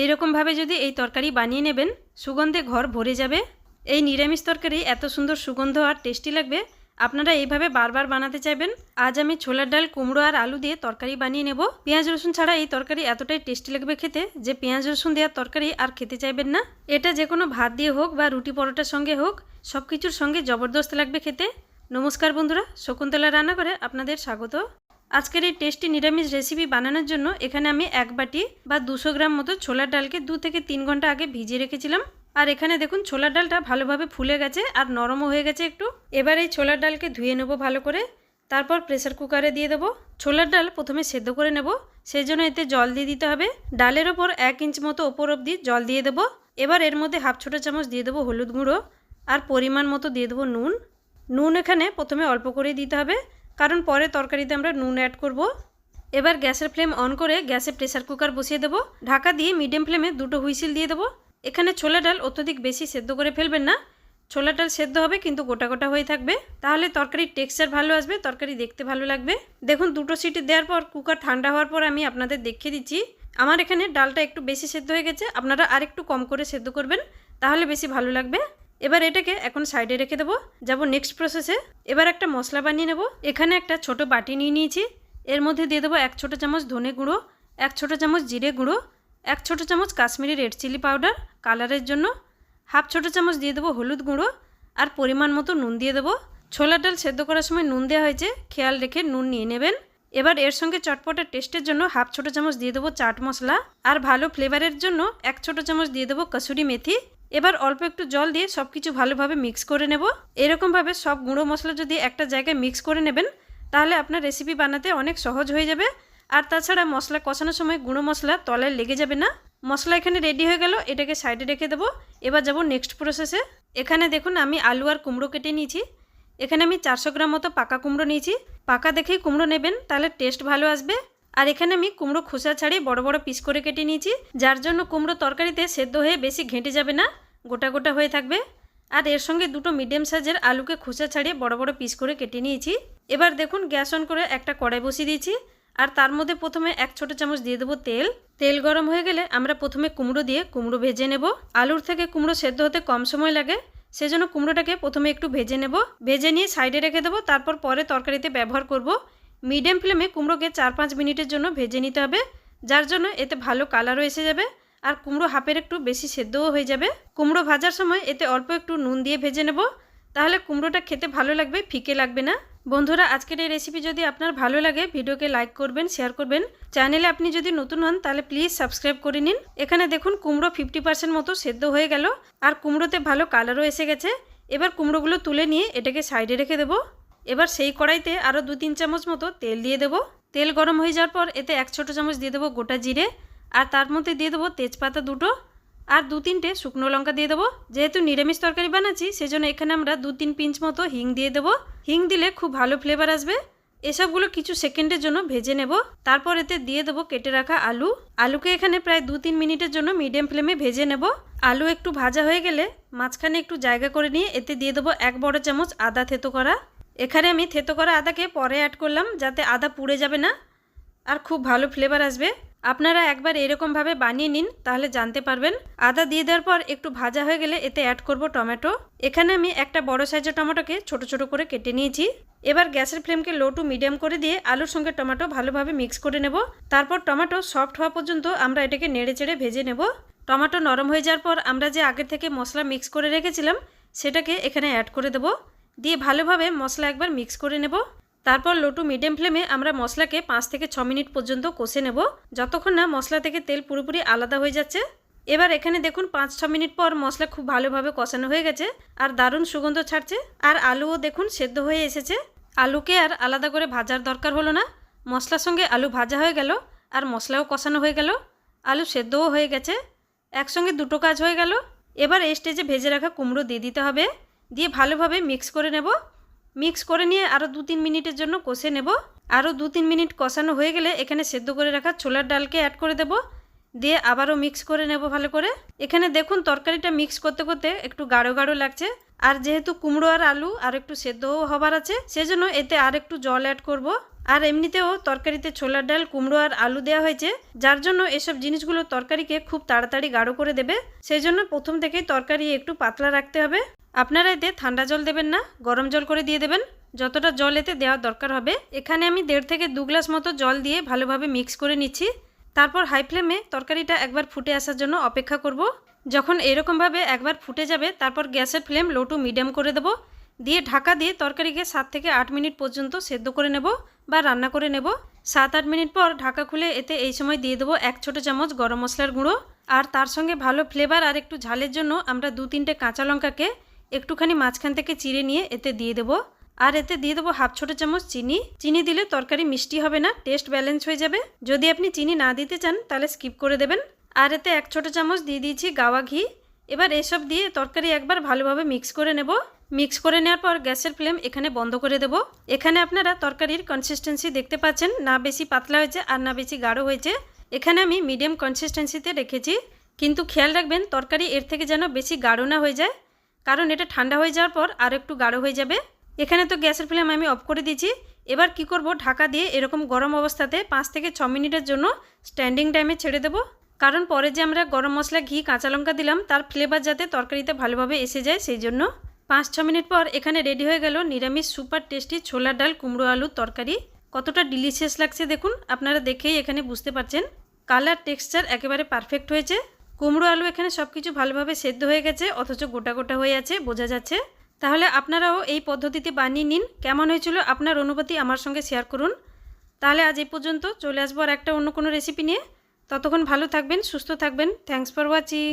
এইরকমভাবে যদি এই তরকারি বানিয়ে নেবেন, সুগন্ধে ঘর ভরে যাবে। এই নিরামিষ তরকারি এত সুন্দর সুগন্ধ আর টেস্টি লাগবে। আপনারা এইভাবে বারবার বানাতে চাইবেন। আজ আমি ছোলার ডাল, কুমড়ো আর আলু দিয়ে তরকারি বানিয়ে নেব। পেঁয়াজ, রসুন ছাড়া এই তরকারি এতটাই টেস্টি লাগবে খেতে যে পেঁয়াজ, রসুন দেওয়ার তরকারি আর খেতে চাইবেন না। এটা যে কোনো ভাত দিয়ে হোক বা রুটি পরোটার সঙ্গে হোক সব কিছুর সঙ্গে জবরদস্ত লাগবে খেতে। নমস্কার বন্ধুরা, শকুন্তলা রান্না করে আপনাদের স্বাগত। আজকের এই টেস্টি নিরামিষ রেসিপি বানানোর জন্য এখানে আমি এক বাটি বা দুশো গ্রাম মতো ছোলার ডালকে দু থেকে তিন ঘণ্টা আগে ভিজিয়ে রেখেছিলাম। আর এখানে দেখুন ছোলার ডালটা ভালোভাবে ফুলে গেছে আর নরমও হয়ে গেছে একটু। এবার এই ছোলার ডালকে ধুয়ে নেব ভালো করে। তারপর প্রেসার কুকারে দিয়ে দেবো। ছোলার ডাল প্রথমে সেদ্ধ করে নেব। সেই জন্য এতে জল দিয়ে দিতে হবে। ডালের ওপর এক ইঞ্চ মতো ওপর অবধি জল দিয়ে দেবো। এবার এর মধ্যে হাফ ছোটো চামচ দিয়ে দেবো হলুদ গুঁড়ো। আর পরিমাণ মতো দিয়ে দেবো নুন। নুন এখানে প্রথমে অল্প করে দিতে হবে। কারণ পরে তরকারিতে আমরা নুন অ্যাড করব। এবার গ্যাসের ফ্লেম অন করে গ্যাসে প্রেসার কুকার বসিয়ে দেবো। ঢাকা দিয়ে মিডিয়াম ফ্লেমে দুটো হুইসিল দিয়ে দেবো। এখানে ছোলা ডাল অত্যধিক বেশি সেদ্ধ করে ফেলবেন না। ছোলা ডাল সেদ্ধ হবে কিন্তু গোটা গোটা হয়ে থাকবে। তাহলে তরকারির টেক্সচার ভালো আসবে, তরকারি দেখতে ভালো লাগবে। দেখুন, দুটো সিটি দেওয়ার পর কুকার ঠান্ডা হওয়ার পর আমি আপনাদের দেখিয়ে দিচ্ছি। আমার এখানে ডালটা একটু বেশি সেদ্ধ হয়ে গেছে, আপনারা আর একটু কম করে সেদ্ধ করবেন, তাহলে বেশি ভালো লাগবে। এবার এটাকে এখন সাইডে রেখে দেবো। যাব নেক্সট প্রসেসে এবার একটা মশলা বানিয়ে নেব। এখানে একটা ছোট বাটি নিয়ে নিয়েছি। এর মধ্যে দিয়ে দেবো এক ছোটো চামচ ধনে গুঁড়ো, এক ছোটো চামচ জিরে গুঁড়ো, এক ছোটো চামচ কাশ্মীরি রেড চিলি পাউডার কালারের জন্য, হাফ ছোটো চামচ দিয়ে দেবো হলুদ গুঁড়ো আর পরিমাণ মতো নুন দিয়ে দেবো। ছোলা ডাল সেদ্ধ করার সময় নুন দেওয়া হয়েছে, খেয়াল রেখে নুন নিয়ে নেবেন। এবার এর সঙ্গে চটপটা টেস্টের জন্য হাফ ছোটো চামচ দিয়ে দেবো চাট মশলা। আর ভালো ফ্লেভারের জন্য এক ছোটো চামচ দিয়ে দেবো কসুরি মেথি। এবার অল্প একটু জল দিয়ে সব কিছু ভালোভাবে মিক্স করে নেব। এরকমভাবে সব গুঁড়ো মশলা যদি একটা জায়গায় মিক্স করে নেবেন, তাহলে আপনার রেসিপি বানাতে অনেক সহজ হয়ে যাবে। আর তাছাড়া মশলা কষানোর সময় গুঁড়ো মশলা তলায় লেগে যাবে না। মশলা এখানে রেডি হয়ে গেল, এটাকে সাইডে রেখে দেবো। এবার যাব নেক্সট প্রসেসে এখানে দেখুন আমি আলু আর কুমড়ো কেটে নিয়েছি। এখানে আমি চারশো গ্রাম মতো পাকা কুমড়ো নিয়েছি। পাকা দেখেই কুমড়ো নেবেন, তাহলে টেস্ট ভালো আসবে। আর এখানে আমি কুমড়ো খোসা ছাড়িয়ে বড় বড় পিস করে কেটে নিয়েছি। যার জন্য কুমড়ো তরকারিতে সেদ্ধ হয়ে বেশি ঘেঁটে যাবে না। গোটা গোটা হয়ে থাকবে। আর এর সঙ্গে দুটো মিডিয়াম সাইজের আলুকে খোসা ছাড়িয়ে বড় বড় পিস করে কেটে নিয়েছি। এবার দেখুন গ্যাস অন করে একটা কড়াই বসিয়ে দিয়েছি। আর তার মধ্যে প্রথমে এক ছোট চামচ দিয়ে দেবো তেল। তেল গরম হয়ে গেলে আমরা প্রথমে কুমড়ো দিয়ে কুমড়ো ভেজে নেব। আলুর থেকে কুমড়ো সেদ্ধ হতে কম সময় লাগে, সেজন্য কুমড়োটাকে প্রথমে একটু ভেজে নেব। ভেজে নিয়ে সাইডে রেখে দেবো, তারপর পরে তরকারিতে ব্যবহার করব। মিডিয়াম ফ্লেমে কুমড়োকে চার পাঁচ মিনিটের জন্য ভেজে নিতে হবে, যার জন্য এতে ভালো কালারও এসে যাবে। আর কুমড়ো হাফের একটু বেশি সেদ্ধও হয়ে যাবে। কুমড়ো ভাজার সময় এতে অল্প একটু নুন দিয়ে ভেজে নেব। তাহলে কুমড়োটা খেতে ভালো লাগবে, ফিকে লাগবে না। বন্ধুরা, আজকের এই রেসিপি যদি আপনার ভালো লাগে, ভিডিওকে লাইক করবেন শেয়ার করবেন। চ্যানেলে আপনি যদি নতুন হন, তাহলে প্লিজ সাবস্ক্রাইব করে নিন। এখানে দেখুন, কুমড়ো ফিফটি পার্সেন্ট মতো সেদ্ধ হয়ে গেল। আর কুমড়োতে ভালো কালারও এসে গেছে। এবার কুমড়োগুলো তুলে নিয়ে এটাকে সাইডে রেখে দেবো। এবার সেই কড়াইতে আরও দু তিন চামচ মতো তেল দিয়ে দেবো। তেল গরম হয়ে যাওয়ার পর এতে এক ছোটো চামচ দিয়ে দেবো গোটা জিরে। আর তার মধ্যে দিয়ে দেবো তেজপাতা দুটো আর দু তিনটে শুকনো লঙ্কা দিয়ে দেবো। যেহেতু নিরামিষ তরকারি বানাচ্ছি, সেজন্য এখানে আমরা দু তিন পিঞ্চ মতো হিং দিয়ে দেবো। হিং দিলে খুব ভালো ফ্লেভার আসবে। এসবগুলো কিছু সেকেন্ডের জন্য ভেজে নেব। তারপর এতে দিয়ে দেবো কেটে রাখা আলু। আলুকে এখানে প্রায় দু তিন মিনিটের জন্য মিডিয়াম ফ্লেমে ভেজে নেব। আলু একটু ভাজা হয়ে গেলে মাঝখানে একটু জায়গা করে নিয়ে এতে দিয়ে দেবো এক বড় চামচ আদা থেতো করা। এখানে আমি থেতো করা আদাকে পরে অ্যাড করলাম যাতে আদা পুড়ে যাবে না। আর খুব ভালো ফ্লেভার আসবে। আপনারা একবার এরকমভাবে বানিয়ে নিন, তাহলে জানতে পারবেন। আদা দিয়ে দেওয়ার পর একটু ভাজা হয়ে গেলে এতে অ্যাড করব টমেটো। এখানে আমি একটা বড় সাইজের টমেটোকে ছোট ছোট করে কেটে নিয়েছি। এবার গ্যাসের ফ্লেমকে লো টু মিডিয়াম করে দিয়ে আলুর সঙ্গে টমেটো ভালোভাবে মিক্স করে নেব। তারপর টমেটো সফট হওয়া পর্যন্ত আমরা এটাকে নেড়ে চেড়ে ভেজে নেব। টমেটো নরম হয়ে যাওয়ার পর আমরা যে আগে থেকে মশলা মিক্স করে রেখেছিলাম, সেটাকে এখানে অ্যাড করে দেব। দিয়ে ভালোভাবে মশলা একবার মিক্স করে নেব। তারপর লোটু মিডিয়াম ফ্লেমে আমরা মশলাকে পাঁচ থেকে ছ মিনিট পর্যন্ত কষে নেব। যতক্ষণ না মশলা থেকে তেল পুরোপুরি আলাদা হয়ে যাচ্ছে, এবার এখানে দেখুন পাঁচ ছ মিনিট পর মশলা খুব ভালোভাবে কষানো হয়ে গেছে আর দারুণ সুগন্ধ ছাড়ছে। আর আলুও দেখুন সেদ্ধ হয়ে এসেছে। আলুকে আর আলাদা করে ভাজার দরকার হলো না। মশলার সঙ্গে আলু ভাজা হয়ে গেল আর মশলাও কষানো হয়ে গেল। আলু সেদ্ধও হয়ে গেছে। একসঙ্গে দুটো কাজ হয়ে গেল। এবার এই স্টেজে ভেজে রাখা কুমড়ো দিয়ে দিতে হবে। দিয়ে ভালোভাবে মিক্স করে নেব। মিক্স করে নিয়ে আরও দু তিন মিনিটের জন্য কষে নেব। আরও দু তিন মিনিট কষানো হয়ে গেলে এখানে সেদ্ধ করে রাখা ছোলার ডালকে অ্যাড করে দেব। দিয়ে আবারও মিক্স করে নেব ভালো করে। এখানে দেখুন তরকারিটা মিক্স করতে করতে একটু গাঢ় গাঢ় লাগছে। আর যেহেতু কুমড়ো আর আলু আর একটু সেদ্ধও হবার আছে, সেজন্য এতে আর একটু জল অ্যাড করব। আর এমনিতেও তরকারিতে ছোলার ডাল, কুমড়ো আর আলু দেওয়া হয়েছে, যার জন্য এসব জিনিসগুলো তরকারিকে খুব তাড়াতাড়ি গাঢ় করে দেবে। সেই জন্য প্রথম থেকেই তরকারি একটু পাতলা রাখতে হবে। আপনারা এতে ঠান্ডা জল দেবেন না, গরম জল করে দিয়ে দেবেন। যতটা জল এতে দেওয়ার দরকার হবে। এখানে আমি দেড় থেকে দু গ্লাস মতো জল দিয়ে ভালোভাবে মিক্স করে নিচ্ছি। তারপর হাই ফ্লেমে তরকারিটা একবার ফুটে আসার জন্য অপেক্ষা করব। যখন এরকমভাবে একবার ফুটে যাবে, তারপর গ্যাসের ফ্লেম লো টু মিডিয়াম করে দেবো। দিয়ে ঢাকা দিয়ে তরকারিকে সাত থেকে আট মিনিট পর্যন্ত সেদ্ধ করে নেব বা রান্না করে নেব। সাত আট মিনিট পর ঢাকা খুলে এতে এই সময় দিয়ে দেবো এক ছোটো চামচ গরম মশলার গুঁড়ো। আর তার সঙ্গে ভালো ফ্লেভার আর একটু ঝালের জন্য আমরা দু তিনটে কাঁচা লঙ্কাকে একটুখানি মাঝখান থেকে চিড়ে নিয়ে এতে দিয়ে দেবো। আর এতে দিয়ে দেবো হাফ ছোটো চামচ চিনি। চিনি দিলে তরকারি মিষ্টি হবে না টেস্ট ব্যালেন্স হয়ে যাবে। যদি আপনি চিনি না দিতে চান, তাহলে স্কিপ করে দেবেন। আর এতে এক ছোটো চামচ দিয়ে দিয়েছি গাওয়া ঘি। এবার এসব দিয়ে তরকারি একবার ভালোভাবে মিক্স করে নেব। মিক্স করে নেওয়ার পর গ্যাসের ফ্লেম এখানে বন্ধ করে দেব। এখানে আপনারা তরকারির কনসিস্টেন্সি দেখতে পাচ্ছেন, না বেশি পাতলা হয়েছে আর না বেশি গাঢ় হয়েছে। এখানে আমি মিডিয়াম কনসিস্টেন্সিতে রেখেছি। কিন্তু খেয়াল রাখবেন, তরকারি এর থেকে যেন বেশি গাঢ় না হয়ে যায়। কারণ এটা ঠান্ডা হয়ে যাওয়ার পর আর একটু গাঢ় হয়ে যাবে। এখানে তো গ্যাসের ফ্লেম আমি অফ করে দিয়েছি। এবার কি করব? ঢাকা দিয়ে এরকম গরম অবস্থাতে পাঁচ থেকে ছ মিনিটের জন্য স্ট্যান্ডিং টাইমে ছেড়ে দেবো। কারণ পরে যে আমরা গরম মশলা, ঘি, কাঁচা লঙ্কা দিলাম, তার ফ্লেভার যাতে তরকারিতে ভালোভাবে এসে যায় সেই জন্য। পাঁচ ছ মিনিট পর এখানে রেডি হয়ে গেল নিরামিষ সুপার টেস্টি ছোলার ডাল, কুমড়ো আলুর তরকারি। কতটা ডিলিশিয়াস লাগছে দেখুন, আপনারা দেখেই এখানে বুঝতে পারছেন। কালার টেক্সচার একেবারে পারফেক্ট হয়েছে। কুমড়ো আলু এখানে সব কিছু ভালোভাবে সেদ্ধ হয়ে গেছে, অথচ গোটা গোটা হয়ে আছে, বোঝা যাচ্ছে। তাহলে আপনারাও এই পদ্ধতিতে বানিয়ে নিন। কেমন হয়েছিল আপনার অনুভূতি আমার সঙ্গে শেয়ার করুন। তাহলে আজ এই পর্যন্ত, চলে আসব আর একটা অন্য কোনো রেসিপি নিয়ে। ততক্ষণ ভালো থাকবেন, সুস্থ থাকবেন। Thanks for watching